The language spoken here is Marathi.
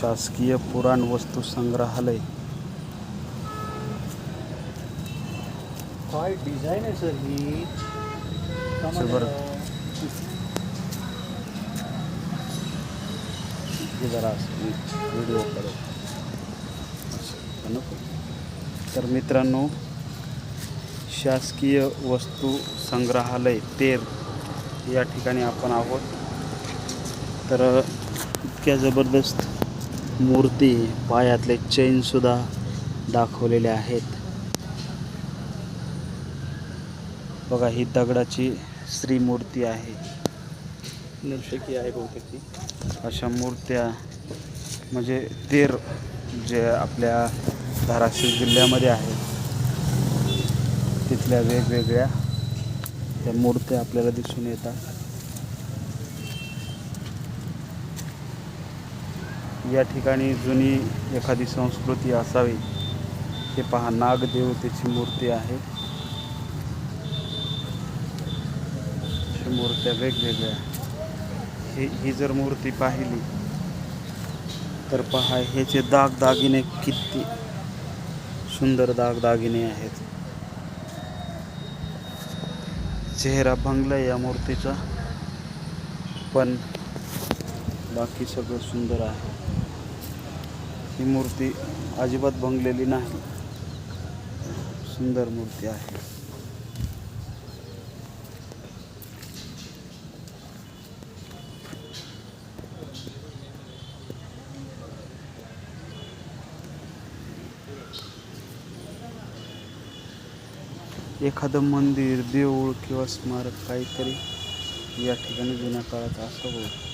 शासकीय पुराण वस्तू संग्रहालय. काय डिझाईन आहे सर ही सर, बरं. जरा व्हिडिओ नको तर मित्रांनो शासकीय वस्तू संग्रहालय तेर या ठिकाणी आपण आहोत. तर इतक्या ज़बरदस्त मूर्ती पायातले चैनसुद्धा दाखवलेले आहेत. बघा ही दगडाची श्रीमूर्ती आहे. नक्षकी आहे बहुतेक अशा मूर्त्या म्हणजे तेर जे आपल्या धाराशिव जिल्ह्यामध्ये आहे. तिथल्या वेगवेगळ्या त्या मूर्त्या आपल्याला दिसून येतात. या ठिकाणी जुनी एखादी संस्कृती असावी हे पहा नागदेवतेची मूर्ती आहे. अशा मूर्त्या वेगवेगळ्या ही ही जर मूर्ती पाहिली तर पहा ह्याचे दागदागिने किती सुंदर दागदागिने आहेत. चेहरा भंगला या मूर्तीचा पण बाकी सगळं सुंदर आहे. ही मूर्ती अजिबात भंगलेली नाही. सुंदर मूर्ती आहे. एखादं मंदिर देऊळ किंवा स्मारक काहीतरी या ठिकाणी जुन्या काळात असं होतं.